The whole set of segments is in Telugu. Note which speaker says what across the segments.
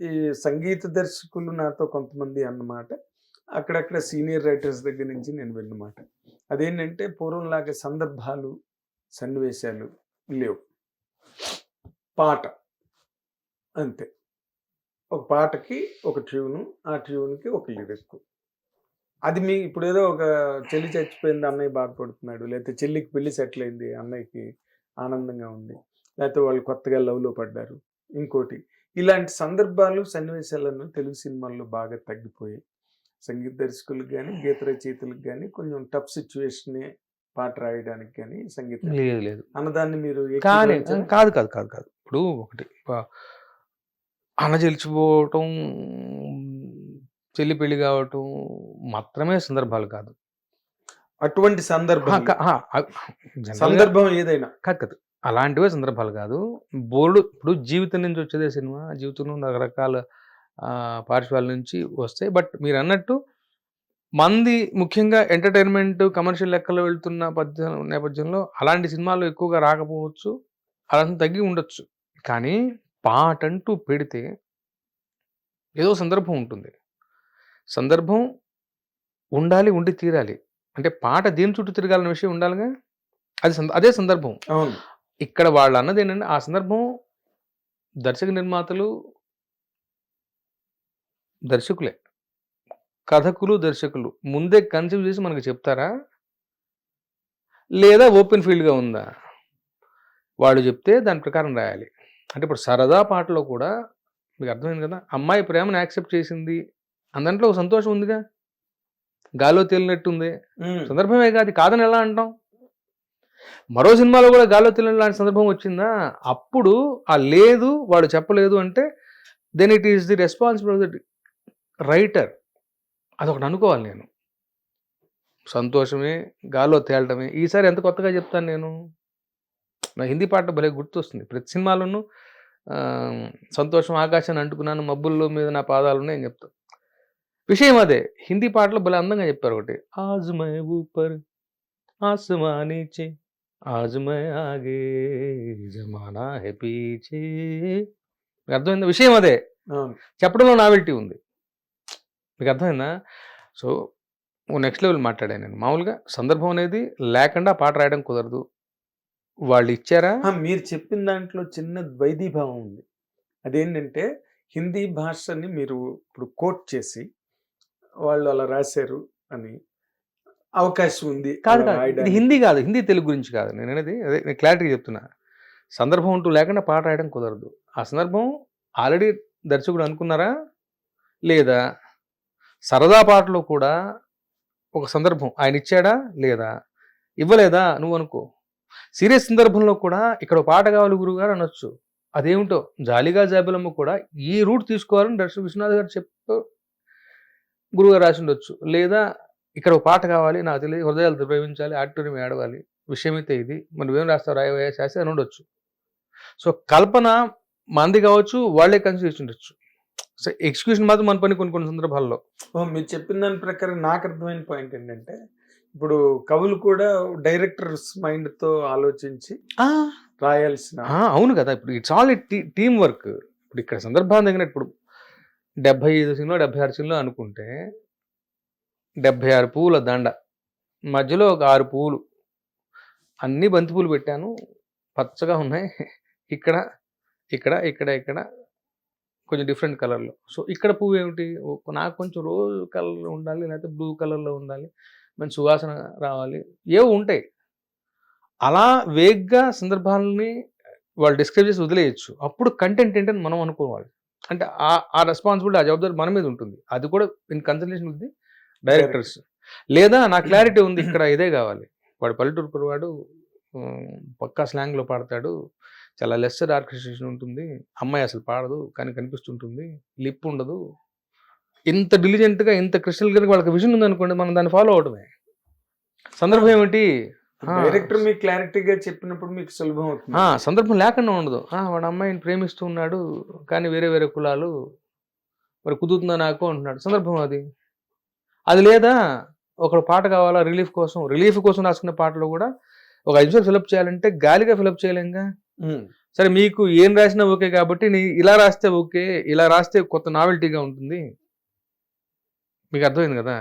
Speaker 1: ఈ సంగీత దర్శకులు నాతో కొంతమంది అన్నమాట. అక్కడక్కడ సీనియర్ రైటర్స్ దగ్గర నుంచి నేను విన్నమాట అదేంటంటే పూర్వంలాగే సందర్భాలు సన్నివేశాలు లేవు. పాట. అంతే. ఒక పాటకి ఒక ట్యూను ఆ ట్యూన్కి ఒక లిరిక్. అది మీ ఇప్పుడు ఏదో ఒక చెల్లి చచ్చిపోయింది అన్నయ్య బాధపడుతున్నాడు లేకపోతే చెల్లికి పెళ్ళి సెటిల్ అయింది అన్నయ్యకి ఆనందంగా ఉంది లేకపోతే వాళ్ళు కొత్తగా లవ్లో పడ్డారు ఇంకోటి. ఇలాంటి సందర్భాలు సన్నివేశాలను తెలుగు సినిమాల్లో బాగా తగ్గిపోయాయి. సంగీత దర్శకులకు కానీ గీత రచయితలకు కానీ కొంచెం టఫ్ సిచ్యువేషనే పాట రాయడానికి కానీ సంగీతం
Speaker 2: లేదు లేదు.
Speaker 1: అన్నదాన్ని మీరు
Speaker 2: కానీ? కాదు కాదు కాదు కాదు. ఇప్పుడు ఒకటి ప- అన్న చెలిచిపోవటం చెల్లి పెళ్ళి కావటం మాత్రమే సందర్భాలు కాదు.
Speaker 1: అటువంటి సందర్భం సందర్భం ఏదైనా.
Speaker 2: కాదు కాదు. అలాంటివే సందర్భాలు కాదు. బోర్డు ఇప్పుడు జీవితం నుంచి వచ్చేదే సినిమా. జీవితంలో రకరకాల పార్శ్వాల నుంచి వస్తాయి. బట్ మీరు అన్నట్టు మంది ముఖ్యంగా ఎంటర్టైన్మెంట్ కమర్షియల్ లెక్కలో వెళ్తున్న పద్య నేపథ్యంలో అలాంటి సినిమాలు ఎక్కువగా రాకపోవచ్చు. అలాంటి తగ్గి ఉండొచ్చు. కానీ పాట అంటూ పెడితే ఏదో సందర్భం ఉంటుంది. సందర్భం ఉండాలి ఉండి తీరాలి. అంటే పాట దేని చుట్టూ తిరగాలన్న విషయం ఉండాలిగా? అది సంద- అదే సందర్భం.
Speaker 1: అవును.
Speaker 2: ఇక్కడ వాళ్ళు అన్నది ఏంటంటే ఆ సందర్భం దర్శక నిర్మాతలు దర్శకులే. కథకులు దర్శకులు. ముందే కన్సీవ్ చేసి మనకు చెప్తారా? లేదా ఓపెన్ ఫీల్డ్గా ఉందా? వాళ్ళు చెప్తే దాని ప్రకారం రాయాలి. అంటే ఇప్పుడు సరదా పాటలో కూడా మీకు అర్థమైంది కదా? అమ్మాయి ప్రేమను యాక్సెప్ట్ చేసింది. అందంట్లో ఒక సంతోషం ఉందిగా. గాలో తేలినట్టుంది. సందర్భమే కాదు కాదని ఎలా అంటాం? మరో సినిమాలో కూడా గాల్లో తెలియని లాంటి సందర్భం వచ్చిందా? అప్పుడు ఆ లేదు వాడు చెప్పలేదు అంటే then it is the responsible the writer అదొకటి అనుకోవాలి నేను. సంతోషమే గాల్లో తేలటమే. ఈసారి ఎంత కొత్తగా చెప్తాను నేను? నా హిందీ పాట భలే గుర్తొస్తుంది. ప్రతి సినిమాలోనూ సంతోషం ఆకాశాన్ని అంటుకున్నాను మబ్బుల్లో మీద నా పాదాలు నేను అని చెప్తాను విషయం అదే హిందీ పాటలు భలే అందంగా చెప్పారు ఒకటి. ఆజ్ మై ఊపర్ ఆసమా ఆజ్ మై ఆగే జమానా హే పీచే మీకు అర్థమైందా? విషయం అదే. చెప్పడంలో నావెల్టీ ఉంది. మీకు అర్థమైందా? సో నెక్స్ట్ లెవెల్ మాట్లాడాను నేను. మామూలుగా సందర్భం అనేది లేకుండా పాట రాయడం కుదరదు. వాళ్ళు ఇచ్చారా?
Speaker 1: మీరు చెప్పిన దాంట్లో చిన్న ద్వైదీభావం ఉంది. అదేంటంటే హిందీ భాషని మీరు ఇప్పుడు కోట్ చేసి వాళ్ళు అలా రాశారు అని అవకాశం ఉంది.
Speaker 2: కాదు కాదు ఇది. హిందీ కాదు హిందీ తెలుగు గురించి కాదు. నేను అనేది అదే నేను క్లారిటీగా చెప్తున్నా. సందర్భం అంటూ లేకుండా పాట రాయడం కుదరదు. ఆ సందర్భం ఆల్రెడీ దర్శకుడు అనుకున్నారా? లేదా? సరదా పాటలో కూడా ఒక సందర్భం ఆయన ఇచ్చాడా? లేదా? ఇవ్వలేదా? నువ్వు అనుకో. సీరియస్ సందర్భంలో కూడా ఇక్కడ పాట కావాలి గురుగారు అనొచ్చు. అదేమిటో? జాలిగా జాబిలమ్మ కూడా ఈ రూట్ తీసుకోవాలని దర్శక విశ్వనాథ్ గారు చెప్పు గురుగారు రాసి ఉండొచ్చు. లేదా ఇక్కడ ఒక పాట కావాలి నాకు తెలియదు హృదయాలు ప్రేమించాలి ఆడిటోరియం ఏడవాలి. విషయం అయితే ఇది. మరి ఏం రాస్తారు రాయవయ్యా శాస్త్రి అని ఉండొచ్చు. సో కల్పన మంది కావచ్చు వాళ్ళే కన్సిడర్ చేసి ఉండొచ్చు. సో ఎక్స్క్యూషన్ మాత్రం మన పని కొన్ని కొన్ని సందర్భాల్లో.
Speaker 1: ఓ, మీరు చెప్పిన దాని ప్రకారం నాకు అర్థమైన పాయింట్ ఏంటంటే ఇప్పుడు కవులు కూడా డైరెక్టర్స్ మైండ్తో ఆలోచించి రాయాల్సిన
Speaker 2: అవును కదా. ఇప్పుడు ఇట్స్ ఆల్ టీమ్ వర్క్ ఇప్పుడు ఇక్కడ సందర్భాన్ని తగిన ఇప్పుడు డెబ్బై ఐదు సినిమా డెబ్బై ఆరు సినిమా అనుకుంటే డెబ్భై ఆరు పువ్వుల దండ. మధ్యలో ఒక ఆరు పువ్వులు. అన్ని బంతి పూలు పెట్టాను. పచ్చగా ఉన్నాయి. ఇక్కడ ఇక్కడ ఇక్కడ ఇక్కడ. కొంచెం డిఫరెంట్ కలర్లో. సో ఇక్కడ పువ్వు ఏమిటి? నాకు కొంచెం రోజ్ కలర్లో ఉండాలి లేకపోతే బ్లూ కలర్లో ఉండాలి. మంచి సువాసన రావాలి. ఏవో ఉంటాయి. అలా వేగ్గా సందర్భాలని వాళ్ళు డిస్క్రైబ్ చేసి వదిలేయచ్చు. అప్పుడు కంటెంట్ ఏంటని మనం అనుకోవాలి. అంటే ఆ ఆ రెస్పాన్సిబిలిటీ ఆ జవాబ్దారి మన మీద ఉంటుంది. అది కూడా ఇన్ కన్సల్టేషన్ ఉంది డైరెక్టర్స్. లేదా నా క్లారిటీ ఉంది ఇక్కడ ఇదే కావాలి. వాడు పల్లెటూరు ఉమ్, పక్కా స్లాంగ్లో పాడతాడు చాలా లెస్సర్ ఆర్కెస్ట్రేషన్ ఉంటుంది అమ్మాయి అసలు పాడదు కానీ కనిపిస్తుంటుంది లిప్ ఉండదు. ఇంత డిలిజెంట్గా ఇంత క్రిస్టల్ కనుక వాళ్ళకి విజన్ ఉందనుకోండి మనం దాన్ని ఫాలో అవడమే. సందర్భం ఏమిటి?
Speaker 1: డైరెక్టర్ మీకు క్లారిటీగా చెప్పినప్పుడు మీకు సులభం అవుతుంది.
Speaker 2: సందర్భం లేకుండా ఉండదు. వాడు అమ్మాయిని ప్రేమిస్తూ ఉన్నాడు కానీ వేరే వేరే కులాలు మరి కుదురుతుందా నాకు అంటున్నాడు. సందర్భం అది. అది లేదా? ఒక పాట కావాలా? రిలీఫ్ కోసం. రిలీఫ్ కోసం రాసుకునే పాటలు కూడా ఒక ఐదు నిమిషాలు ఫిలప్ చేయాలంటే గాలిగా ఫిలప్ చేయలేంగా. సరే మీకు ఏం రాసినా ఓకే కాబట్టి నీ ఇలా రాస్తే ఓకే ఇలా రాస్తే కొత్త నావెల్టీగా ఉంటుంది. మీకు అర్థమైంది కదా?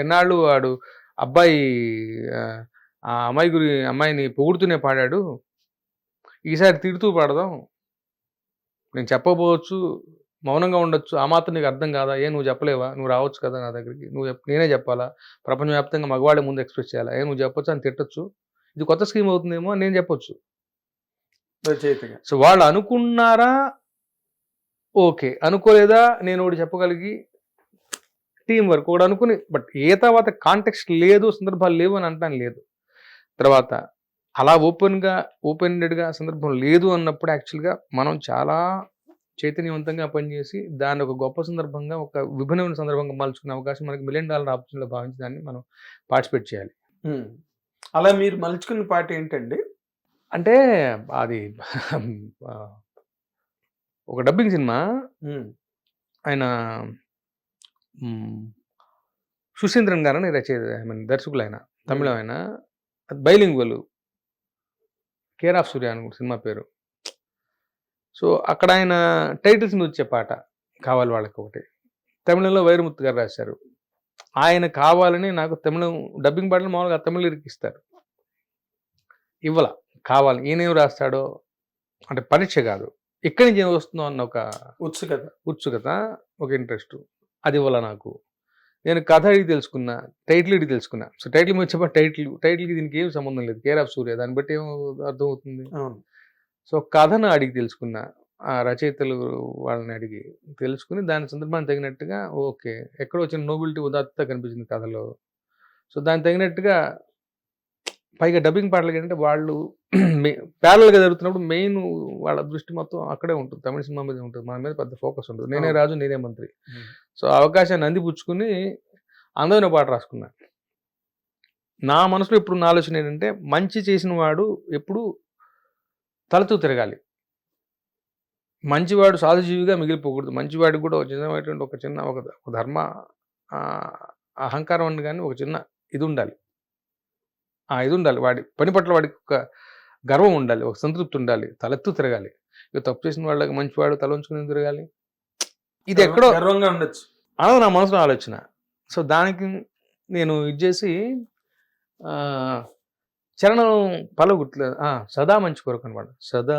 Speaker 2: ఎన్నాళ్ళు వాడు అబ్బాయి ఆ, ఆ అమ్మాయి గురి అమ్మాయిని పొగుడుతూనే పాడాడు? ఈసారి తిడుతూ పాడదాం. నేను చెప్పబోవచ్చు. మౌనంగా ఉండొచ్చు. ఆ మాత్రం నీకు అర్థం కాదా? ఏ నువ్వు చెప్పలేవా? నువ్వు రావచ్చు కదా నా దగ్గరికి? నువ్వు చెప్- నేనే చెప్పాలా? ప్రపంచవ్యాప్తంగా మగవాళ్ళ ముందు ఎక్స్ప్రెస్ చేయాలా? ఏ నువ్వు చెప్పొచ్చు అని తిట్టొచ్చు. ఇది కొత్త స్కీమ్ అవుతుందేమో నేను చెప్పొచ్చు. సో వాళ్ళు అనుకున్నారా? ఓకే. అనుకోలేదా? నేను ఒకటి చెప్పగలిగి టీం వర్క్ ఒకటి అనుకుని బట్ ఏ తర్వాత కాంటెక్స్ట్ లేదు సందర్భాలు లేవు అని అంటాను లేదు. తర్వాత అలా ఓపెన్గా ఓపెన్గా సందర్భం లేదు అన్నప్పుడు యాక్చువల్గా మనం చాలా చైతన్యవంతంగా పనిచేసి దాన్ని ఒక గొప్ప సందర్భంగా ఒక విభిన్నమైన సందర్భంగా మలుచుకునే అవకాశం మనకి మిలియన్ డాలర్ ఆపర్చునిటీలో భావించి దాన్ని మనం పార్టిసిపేట్ చేయాలి.
Speaker 1: అలా మీరు మలుచుకున్న పాట ఏంటండి?
Speaker 2: అంటే అది ఒక డబ్బింగ్ సినిమా. ఆయన సుశీంద్రన్ గారని రచయిత ఐ మీన్ దర్శకులు ఆయన తమిళం ఆయన. బైలింగ్వల్. కేర్ ఆఫ్ సూర్య అని సినిమా పేరు. సో అక్కడ ఆయన టైటిల్స్ మీద వచ్చే పాట కావాలి వాళ్ళకి ఒకటి తమిళంలో వైరముత్తు గారు రాశారు. ఆయన కావాలని నాకు తమిళం డబ్బింగ్ పాటలు మామూలుగా తమిళ ఇరికిస్తారు ఇవ్వాల కావాలి ఈయనేం రాస్తాడో అంటే పరీక్ష కాదు. ఎక్కడి నుంచి ఏం వస్తుందో అన్న ఒక
Speaker 1: ఉత్సుకత
Speaker 2: ఉత్సుకత ఒక ఇంట్రెస్ట్. అది ఇవ్వాల నాకు. నేను కథ అడిగి తెలుసుకున్నా టైటిల్ అడిగి తెలుసుకున్నా. సో టైటిల్ మీద చెప్పా టైటిల్ టైటిల్కి దీనికి ఏం సంబంధం లేదు. కేర్ ఆఫ్ సూర్య దాన్ని బట్టి ఏం అర్థం అవుతుంది
Speaker 1: అవును.
Speaker 2: సో కథను అడిగి తెలుసుకున్నా. ఆ రచయితలు వాళ్ళని అడిగి తెలుసుకుని దాని సందర్భానికి తగినట్టుగా ఓకే ఎక్కడో వచ్చిన నోబిలిటీ ఉదాత్తత కనిపించింది కథలో. సో దానికి తగినట్టుగా పైగా డబ్బింగ్ పాటలు ఏంటంటే వాళ్ళు ప్యారల్గా జరుగుతున్నప్పుడు మెయిన్ వాళ్ళ దృష్టి మొత్తం అక్కడే ఉంటుంది. తమిళ సినిమా మీద ఉంటుంది. మన మీద పెద్ద ఫోకస్ ఉంటుంది నేనే. రాజు నేనే మంత్రి. సో అవకాశాన్ని అందిపుచ్చుకుని అందమైన పాట రాసుకున్నా. నా మనసులో ఇప్పుడు నా ఆలోచన ఏంటంటే మంచి చేసిన వాడు ఎప్పుడు తలతూ తిరగాలి. మంచివాడు సాధుజీవిగా మిగిలిపోకూడదు. మంచివాడికి కూడా ఒక చిన్నటువంటి ఒక చిన్న ఒక ధర్మ అహంకారం అని కానీ ఒక చిన్న ఇది ఉండాలి. ఆ ఇది ఉండాలి. వాడి పని పట్ల వాడికి ఒక గర్వం ఉండాలి. ఒక సంతృప్తి ఉండాలి. తలెత్తు తిరగాలి. ఇక తప్పు చేసిన వాళ్ళకి మంచివాడు తల ఉంచుకుని తిరగాలి? ఇది ఎక్కడో
Speaker 1: గర్వంగా ఉండొచ్చు.
Speaker 2: అన్నది నా మనసులో ఆలోచన. సో దానికి నేను ఇది చేసి చరణం పలు గుర్తులేదు ఆ, సదా మంచి కొరకు అనమాట. సదా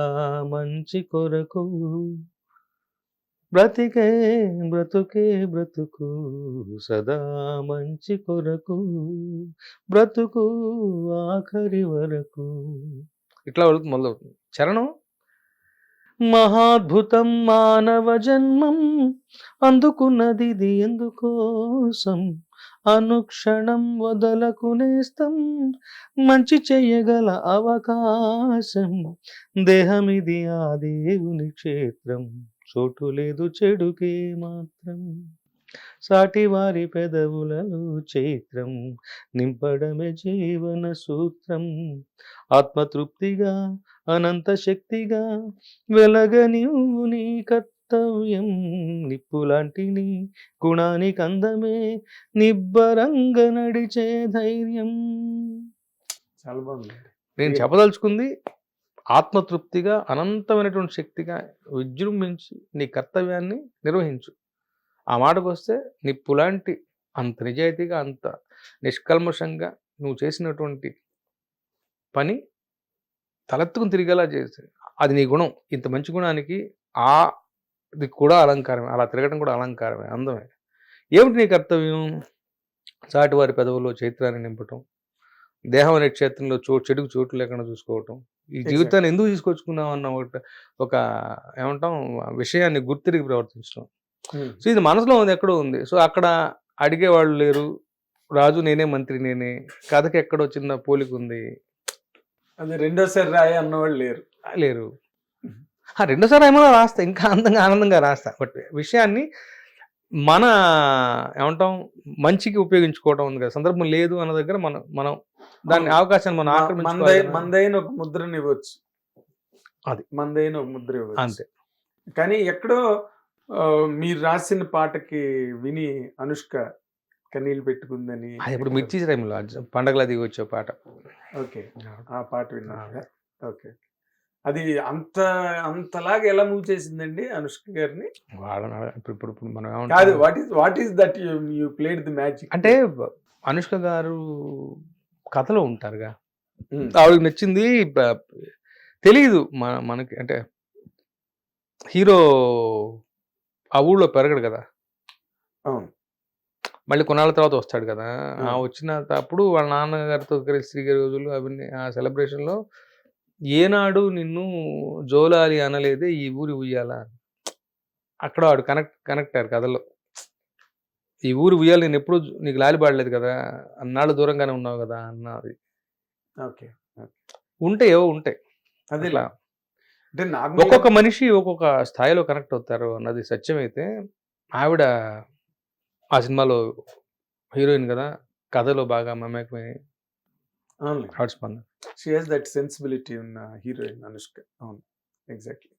Speaker 2: మంచి కొరకు బ్రతికే బ్రతుకే బ్రతుకు సదా మంచి కొరకు బ్రతుకు ఆఖరి వరకు. ఇట్లా వెళుతుంది మొదలవుతుంది చరణం మహాద్భుతం మానవ జన్మం అందుకున్నది ఇది ఎందుకోసం? అనుక్షణం వదలకునేస్తం మంచి చెయ్యగల అవకాశం. దేహమిది ఆ దేవుని క్షేత్రం. చోటు లేదు చెడుకే మాత్రం. సాటి వారి పెదవులలో చైత్రం నింపడమే జీవన సూత్రం. ఆత్మతృప్తిగా అనంత శక్తిగా వెలగనివు నీ కర్తవ్యం నిప్పులాంటి నీ గుణానికి అందమే నిబ్బరంగా నడిచే ధైర్యం.
Speaker 1: చాలా బాగుంది
Speaker 2: నేను చెప్పదలుచుకుంది ఆత్మతృప్తిగా అనంతమైనటువంటి శక్తిగా విజృంభించి నీ కర్తవ్యాన్ని నిర్వహించు. ఆ మాటకు వస్తే నిప్పులాంటి అంత నిజాయితీగా అంత నిష్కల్మషంగా నువ్వు చేసినటువంటి పని తలెత్తుకుని తిరిగేలా చేసి అది నీ గుణం. ఇంత మంచి గుణానికి ఆ ఇది కూడా అలంకారమే. అలా తిరగడం కూడా అలంకారమే అందమే. ఏమిటి నీ కర్తవ్యం? చాటివారి పెదవుల్లో చైత్రాన్ని నింపటం దేహం అనే క్షేత్రంలో చోటు చెడుకు చోటు లేకుండా చూసుకోవటం. ఈ జీవితాన్ని ఎందుకు తీసుకొచ్చుకున్నాం అన్న ఒక ఒక ఏమంటాం విషయాన్ని గుర్తిరిగి ప్రవర్తించడం. సో ఇది మనసులో ఉంది ఎక్కడో ఉంది. సో అక్కడ అడిగేవాళ్ళు లేరు. రాజు నేనే మంత్రి నేనే. కథకి ఎక్కడో చిన్న పోలిక ఉంది.
Speaker 1: అది రెండోసారి రాయి అన్నవాళ్ళు లేరు.
Speaker 2: లేరు. ఆ, రెండోసారి ఏమో రాస్తా ఇంకా అందంగా ఆనందంగా రాస్తా. బట్ విషయాన్ని మన ఏమంటాం మంచికి ఉపయోగించుకోవడం ఉంది కదా సందర్భం లేదు అన్న దగ్గర మనం మనం దాన్ని అవకాశాన్ని మనం ఆక్రమించుకోవాలి
Speaker 1: మందైన ఒక ముద్రని ఇవ్వచ్చు.
Speaker 2: అది.
Speaker 1: మందైన ఒక ముద్ర ఇవ్వచ్చు.
Speaker 2: అంతే.
Speaker 1: కానీ ఎక్కడో మీరు రాసిన పాటకి విని అనుష్క కన్నీళ్ళు పెట్టుకుందని
Speaker 2: ఇప్పుడు మిర్చి టైంలో పండగల దిగి వచ్చే పాట.
Speaker 1: ఓకే. ఆ పాట విన్నా ఓకే. అది అంత అంతలాగా ఎలా మూవ్ చేసిందండి అనుష్క గారిని?
Speaker 2: ఇప్పుడు మనం?
Speaker 1: కాదు what is what is that you played the magic
Speaker 2: అంటే అనుష్క గారు కథలో ఉంటారుగా. ఆవిడకి నచ్చింది తెలియదు మన మనకి అంటే హీరో ఆ ఊళ్ళో పెరగడు కదా.
Speaker 1: అవును.
Speaker 2: మళ్ళీ కొన్నాళ్ళ తర్వాత వస్తాడు కదా. ఆ. వచ్చిన అప్పుడు వాళ్ళ నాన్నగారితో కలిసి తిరిగే రోజులు అవన్నీ ఆ celebration లో ఏనాడు నిన్ను జోలాలి అనలేదే ఈ ఊరి ఉయ్యాల అక్కడ వాడు కనెక్ట్ కనెక్ట్ అయ్యారు కథలో. ఈ ఊరి ఉయ్యాలి నేను ఎప్పుడు నీకు లాలి పాడలేదు కదా అన్నాళ్ళు దూరంగానే ఉన్నావు కదా అన్నది.
Speaker 1: ఓకే.
Speaker 2: ఉంటాయి ఏవో ఉంటాయి.
Speaker 1: అదే
Speaker 2: అట్లా.
Speaker 1: అంటే నాకు
Speaker 2: ఒక్కొక్క మనిషి ఒక్కొక్క స్థాయిలో కనెక్ట్ అవుతారు అన్నది సత్యమైతే. ఆవిడ ఆ సినిమాలో హీరోయిన్ కదా కథలో బాగా మమేకమై హాట్ స్పందన
Speaker 1: షీ హాస్ దట్ సెన్సిబిలిటీ ఉన్న హీరోయిన్ అనుష్క అవును ఎగ్జాక్ట్లీ